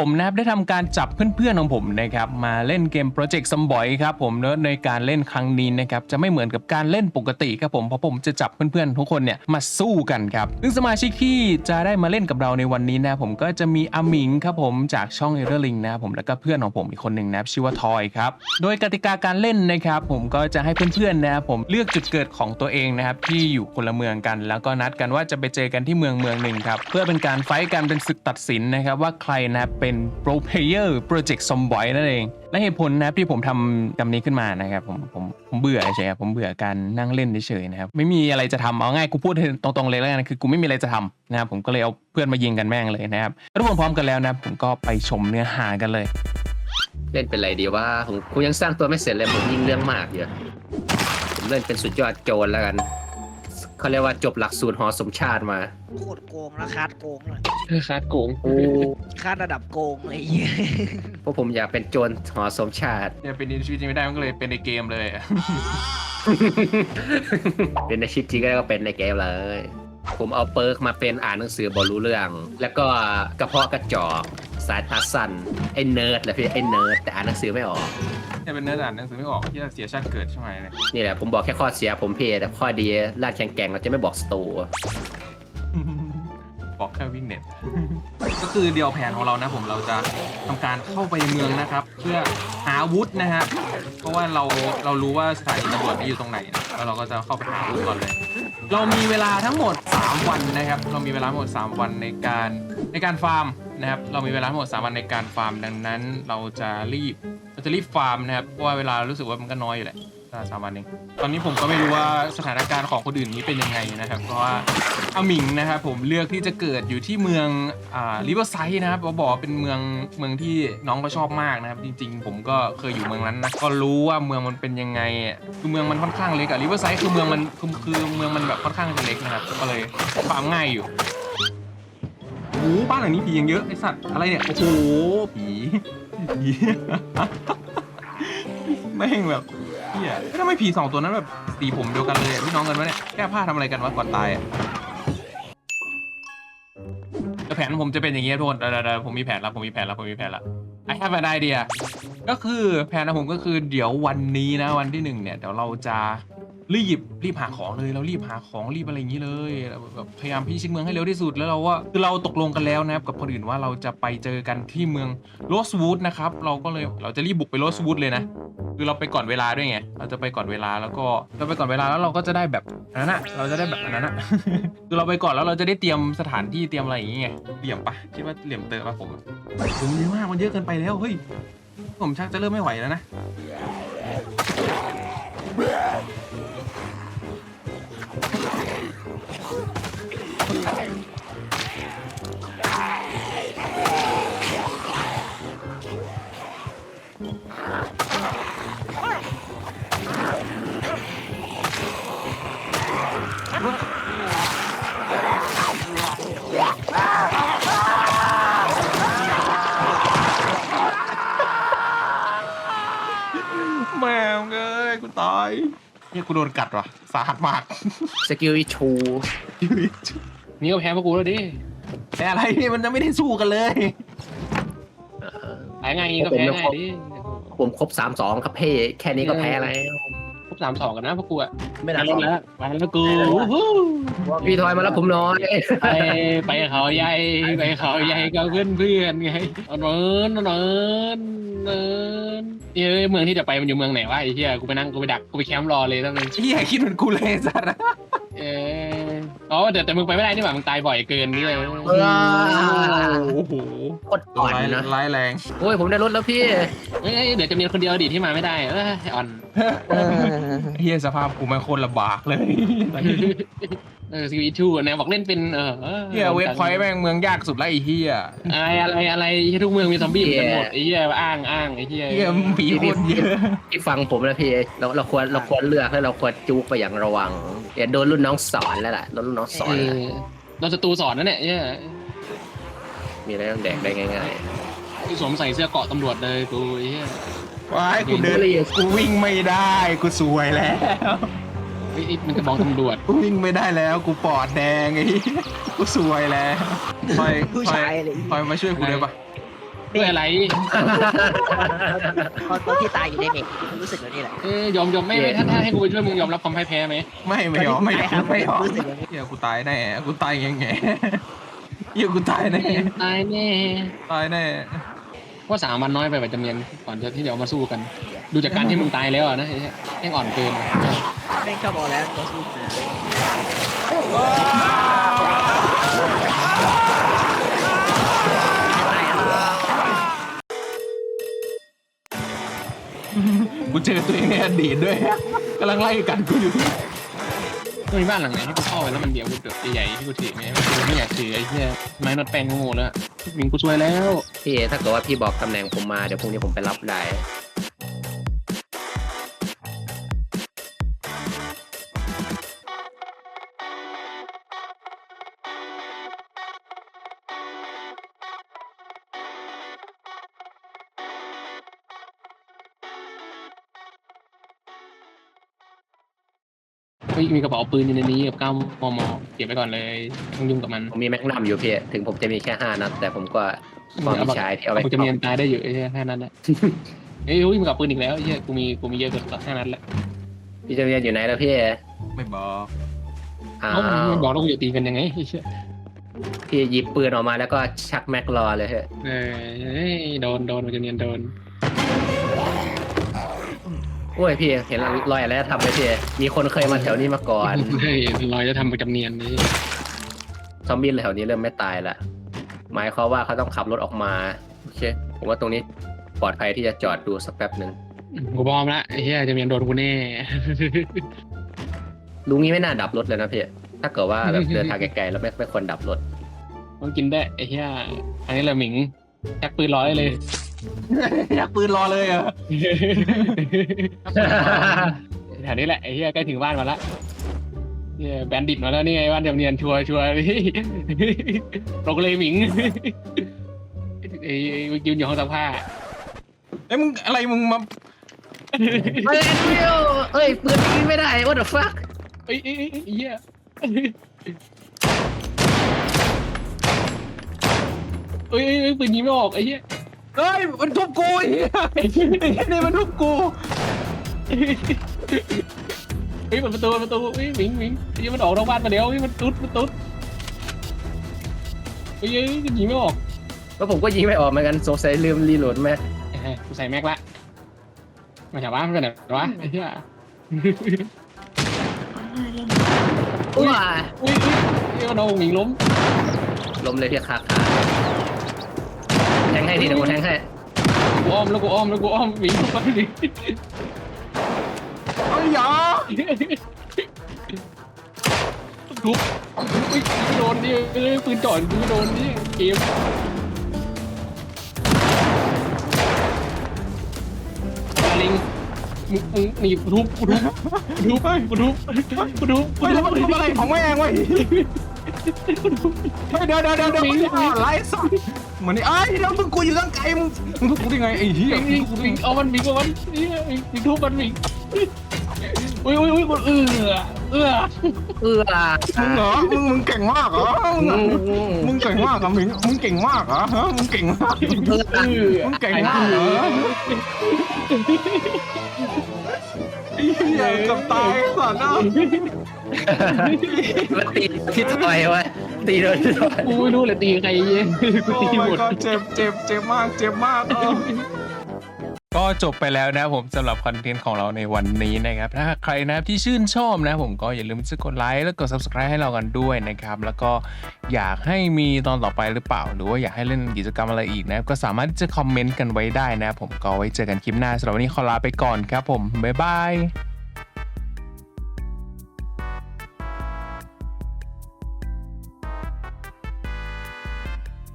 ผมนะครับได้ทำการจับเพื่อนๆของผมนะครับมาเล่นเกมโปรเจกต์ซัมบอยครับผมเนอะในการเล่นครั้งนี้นะครับจะไม่เหมือนกับการเล่นปกติครับผมเพราะผมจะจับเพื่อนๆทุกคนเนี่ยมาสู้กันครับซึ่งสมาชิกที่จะได้มาเล่นกับเราในวันนี้นะผมก็จะมีอามิงครับผมจากช่องเอเ r อร์ลิงนะผมแล้วก็เพื่อนของผมอีกคนหนึ่งนะครับชื่อว่าทอยครับโดยกติกาการเล่นนะครับผมก็จะให้เพื่อนๆนะครับผมเลือกจุดเกิดของตัวเองนะครับที่อยู่คนละเมืองกัน แล้วก็นัดกันว่าจะไปเจอกันที่เมืองเมืองหนึ่งครับเพื่อเป็นการไฟท์กันเป็นศึกตัดสินนะครับว่าใครนะเป็นโปรเพเยอร์โปรเจกต์ซอมบอยนั่นเอง และเหตุผลนะครับที่ผมทำกำนี้ขึ้นมานะครับผมผมผมเบื่อเฉยครับผมเบื่อการนั่งเล่นเฉยๆนะครับไม่มีอะไรจะทำเอาง่ายกูพูดตรงๆเลยแล้วกันคือกูไม่มีอะไรจะทำนะครับผมก็เลยเอาเพื่อนมายิงกันแม่งเลยนะครับถ้าทุกคนพร้อมกันแล้วนะผมก็ไปชมเนื้อหากันเลยเล่นเป็นไรดีว่าผมกูยังสร้างตัวไม่เสร็จเลยผมยิ่งเรื่องมากอยู่ผมเล่นเป็นสุดยอดโจรแล้วกัน เขาเรียกว่าจบหลักสูตรหอสมชาติมา โคตรโกงแล้วคาดโกงเลยคาดโกงคาดระดับโกงเลยไอ้เหี้ยเพราะผมอยากเป็นโจรหอสมชาติ เนี่ยเป็นในชีวิตจริงไม่ได้มันก็เลยเป็นในเกมเลยเป็นในชีวิตจริงก็ได้ก็เป็นในเกมเลย ผมเอาเปิร์กมาเป็นอ่านหนังสือบอรู้เรื่อง แล้วก็กระเพาะกระจอกสายตาสั้นไอ้เนิร์ดแหละพี่ไอ้เนิร์ดแต่อ่านหนังสือไม่ออก เนี่ยเป็นเนื้ออ่านหนังสือไม่ออกที่เสียชาติเกิดใช่ไหมเนี่ยนี่แหละผมบอกแค่ข้อเสียผมเพแต่ข้อดีลาดแข่งแกร่งเราจะไม่บอกสตูบอกแค่วิ่งเน็ต ก็คือเดียวแผนของเรานะผมเราจะทำการเข้าไปเมืองนะครับ เพื่อหาอาวุธนะฮะเพราะว่าเราเรารู้ว่าสถานีตำรวจนี้อยู่ตรงไหนนะแล้วเราก็จะเข้าไปหาอาวุธก่อนเลย เรามีเวลาทั้งหมด 3 วันนะครับ เรามีเวลาทั้งหมด 3 วันในการในการฟาร์ม นะครับ เรามีเวลาทั้งหมด3วันในการฟาร์มดังนั้น เราจะรีบเราจะรีบฟาร์มนะครับเพราะว่าเวลารู้สึกว่ามันก็น้อยอยู่แหละสามวันเองตอนนี้ผมก็ไม่รู้ว่าสถานการณ์ของคนอื่นนี้เป็นยังไงนะครับ เพราะว่าอามิงนะครับผมเลือกที่จะเกิดอยู่ที่เมืองอ่าริเวอร์ไซด์นะครับเขาบอกเป็นเมืองเมืองที่น้องก็ชอบมากนะครับ จริง ๆ ผมก็เคยอยู่เมืองนั้นนะก็รู้ว่าเมืองมันเป็นยังไงคือเมืองมันค่อนข้างเล็กอะริเวอร์ไซด์คือเมืองมันคือคือเมืองมันแบบค่อนข้างจะเล็กนะครับก็เลยฟาร์มง่ายอยู่ หบ้านหลังนี้ผียังเยอะไอสัตว์อะไรเนี่ยโอ้โหผีผีแม่งแบบเฮียทำไมผีสองตัวนั้นแบบสีผมเดียวกันเลยอะพี่น้องกันวะเนี่ยแก้ผ้าทำอะไรกันวะก่อนตายอะแผนผมจะเป็นอย่างเงี้ยทุกคนเดี๋ยวๆผมมีแผนแล้วผมมีแผนแล้วผมมีแผนแล้ว I have an idea ก็คือแผนของผมก็คือเดี๋ยววันนี้นะวันที่หนึ่งเนี่ยเดี๋ยวเราจะ รีบรีบหาของเลยเรารีบหาของรีบอะไรอย่างนี้เลยแบบพยายามพิชิตเมืองให้เร็วที่สุดแล้วเราว่าคือเราตกลงกันแล้วนะครับกับคนอื่นว่าเราจะไปเจอกันที่เมืองโรสวูดนะครับเราก็เลยเราจะรีบบุกไปโรสวูดเลยนะคือเราไปก่อนเวลาด้วยไง เราจะไปก่อนเวลาแล้วก็เราไปก่อนเวลาแล้วเราก็จะได้แบบอันนั้นอะเราจะได้แบบอันนั้นอะคือเราไปก่อนแล้วเราจะได้เตรียมสถานที่เตรียมอะไรอย่างเงี้ยเหลี่ยมปะคิดว่าเหลี่ยมเตอปะผมผมเยอะมากมันเยอะเกินไปแล้วเฮ้ยผมชักจะเริ่มไม่ไหวแล้วนะ แม่งเอ้ยกูตายเนี่ยกูโดนกัดว่ะสาหัสมาก สกิลอีชู นี่ก็แพ้พวกกูแล้วดิแต่อะไรเนี่ยมันจะไม่ได้สู้กันเลยแพ้ไงก็แพ้ไงดิ ผมครบสามสองครับเพ่แค่นี้ก็แพ้แล้วครบสามสองกันนะพวกกูอะไม่ไปน่าแล้วไปแล้วกูพี่ทอยมาแล้วผมน้อยไปไปเขาใหญ่ไปเขาใหญ่กับเพื่อนเพื่อนไงเอาเนินเอาเนินเนินเอ้ยเมืองที่จะไปมันอยู่เมืองไหนวะไอ้เหี้ยกูไปนั่งกูไปดักกูไปแคมป์รอเลยตั้งนึงพี่ใหญ่คิดเหมือนกูเลยสัตว์เอออ๋อแต่แต่มึงไปไม่ได้นี่หว่ามึงตายบ่อยเกินนี่เลยโอ้โห โคตรอ่อนร้ายนะร้ายแรง โอ้ยผมได้รถแล้วพี่เอ้ยเดี๋ยวจะมีคนเดียวดิที่มาไม่ได้เอออ่อนเฮียสภาพกูไม่งโคนลำบากเลยเออซีวีทูนะบอกเล่นเป็นเออเฮียเวทพอยต์แม่งเมืองยากสุดแล้วไอ้เฮียอะไรอะไรอะไรที่ทุกเมืองมีซอมบี้เหมือนกันหมดไอ้เหี้ยอ้างอ้างไอ้เหี้ยเฮียผีโคนเยอะพี่ฟังผมนะพี่เราเราควรเราควรเลือกแล้วเราควรจูกไปอย่างระวังอย่าโดนรุ่นน้องสอนแล้วล่ะโดนรุ่นน้องสอนเอแล้วอโดนศัตรูสอนนั่นแหละเนี่ย มีอะไรต้องแดกได้ง่ายกูสวมใส่เสื้อเกราะตำรวจเลยกูไอ้เหี้ย ว้ายกูเดินกูวิ่งไม่ได้กูสวยแล้วเฮ้ยมันกระบองตำรวจ กูวิ่งไม่ได้แล้ว กูปอดแดงไอ้เหี้ยกูสวยแล้วคอยผู้คอยชายเลยคอยมาช่วยกูได้ปะเพื่ออะไร ตอนตอนที่ตายอยู่ในเมกรู้สึกแบบนี้แหละ เอ้ยยอมยอมไม่ไม่ถ้าถ้าให้กูไปช่วยมึงยอมรับความพ่ายแพ้ไหมไม่ไม่ยอมไม่ยอมไม่ยอมรู้สึกอย่างนี้เฮียกูตายแน่กูตายแง่แง่ เฮียกูตายแน่ตายแน่ตายแน่ว่าสามวันน้อยไปแบบจำเนียนก่อนจะที่เดี๋ยวมาสู้กัน ดูจากการที่มึงตายแล้วอะนะไอ้เหี้ยแม่งอ่อนเกินแม่งชอบบอกแล้วตัวสู้มาไม่ตายแล้วกูเจอตัวเองในอดีตด้วยกำลังไล่กันกูอยู่ก็ มีบ้านหลังไหนที่กูเข้าไปแล้วมันเดียวกูเดือดใหญ่ๆที่กูถือไหมกูไม่อยากถือไอ้เหี้ยไม้นอดแปลงโง่แล้วมิงกูช่วยแล้วพี่ถ้าเกิดว่าพี่บอกตำแหน่งผมมาเดี๋ยวพรุ่งนี้ผมไปรับได้ เฮ้ยมีกระเป๋าปืนอยู่ในนี้กับก้ามมมเก็บไว้ก่อนเลยไม่ต้องยุ่งกับมันผมมีแม็กนัมอยู่พี่ถึงผมจะมีแค่ห้านัด แต่ผมก็ความมีชายที่เอาไว้กูจะมีอันตายได้อยู่ไอ้เหี้ยแค่นั้นแหละเอ้ยมีกระเป๋าปืนอีกแล้วไอ้เหี้ยกูมีกูมีเยอะเกินแค่นั้นแหละพี่จะเรียนอยู่ไหนแล้วพี่ไม่บอกอ้าเอ้ามึวงบอกแล้วกูจะตีกันยังไงไอ้เหี้ยพี่หยิบปืนออกมาแล้วก็ชักแม็กรอเลยเฮ้ยเออเฮ้ยโดนโดนกูจะเนียนโดน โอ้ยพี่เห็นรอยอะไรทำไหมพี่มีคนเคยมาแถวนี้มาก่อนเฮ้ยลอยจะทำประจำเนียนนี่ซอมบี้แถวนี้เริ่มไม่ตายละหมายความว่าเขาต้องขับรถออกมาโอเคผมว่าตรงนี้ปลอดภัยที่จะจอดดูสักแป๊บหนึ่งกูบอมละไอ้เหี้ยจะเนียนโดนกูแน่ลุงนี้ไม่น่าดับรถเลยนะพี่ถ้าเกิดว่าแบบเดินทางไกลๆแล้วไม่ไม่ควรดับรถต้องกินได้ไอ้เหี้ยอันนี้แหละหมิงแจ็คปืนร้อยเลย อยากปืนรอเลยอะแถวนี้แหละไอ้เหี้ยใกล้ถึงบ้านมาละเหี้ยแบนดิตมาแล้วนี่ไงบ้านจำเนียนชัวร์ชัวร์พี่ตกเลยหมิงไอ้ไอ้ยืนอยู่ห้องซักผ้าเอ้ยมึงอะไรมึงมาเฮ้ยเอ้ยปืนยิงไม่ได้ what the fuck เอ้ยเอ้ยเอ้ยไอ้เหี้ยเอ้ยเอ้ยเอ้ยปืนยิงไม่ออกไอ้เหี้ย เฮ้ยมันทุบกูไอ้เหี้ยไอ้เหี้ยนี่มันทุบกูเฮ้ยเปิดประตูเปิดประตูเฮ้ยหมิงหมิงไอ้เหี้ยมันออกนอกบ้านมาแล้วเฮ้ยมันตุ๊ดมันตุ๊ดเฮ้ยเฮ้ยยิงไม่ออกแล้วผมก็ยิงไม่ออกเหมือนกันสงสัยลืมรีโหลดแม็กเฮ้ยกูใส่แม็กละมาจากบ้านมันเป็นไหนวะไอ้เหี้ยอุ้ยอุ้ยอุ้ยเฮ้ยมันเอาหมิงล้มล้มเลยพี่คาขา แทงให้ดิเดี๋ยวผมแทงให้กูอ้อมแล้วกูอ้อมแล้วกูอ้อมหมิงทุกคนหมิงเอ้ยอย่าทุบอุ้ยโดนดิเอ้ยปืนจ่อกูโดนดิเกมลิงมึงมึงหนีกูทุบกูทุบกูทุบกูทุบกูทุบกูเฮ้ยแล้วทุมันบทำอะไรของแม่งวะเฮ้ยเดี๋ยวเดี๋ยวเดี๋ยวเดี๋ยวมึงอ่อนไร้สัตว์ เหมือนนี่ไอ้ยเดี๋ยวมึงกูอยู่ตั้งไกลมึงมึงทุบกูได้ไงไอ้เหี้ยมิงมึงทุบกูได้มิงไงเอามันมิงเอามันนี่มิงมิงทุบมันมิงอุ้ยอุ้ยอุ้ยมันเอื้อเอื้อเอื้อมึงเหรอมึงมึงเก่งมากเหรอมึงเหรอมึงเก่งมากเหรอมึงมึงเก่งมากเหรอฮะมึงเก่งมากเอื้อเอื้อมึงเก่งมากเหรอไอ้เหี้ยเกับตายสัตว์นะมันตีที่ถอยวะ ตีโดนที่ถอยกูไม่รู้เลยตีใครเย้กูโอ้ ตีหม my ด god เจ็บเจ็บเจ็บมากเจ็บมากเออก็จบไปแล้วนะผมสำหรับคอนเทนต์ของเราในวันนี้นะครับ ถ้าใครนะครับที่ชื่นชอบนะผมก็อย่าลืมที่จะกดไลค์แล้วกด subscribe ให้เรากันด้วยนะครับ แล้วก็อยากให้มีตอนต่อไปหรือเปล่า หรือว่าอยากให้เล่นกิจกรรมอะไรอีกนะครับก็สามารถที่จะคอมเมนต์กันไว้ได้นะผมก็ไว้เจอกันคลิปหน้าสำหรับวันนี้ขอลาไปก่อนครับผมบ๊ายบาย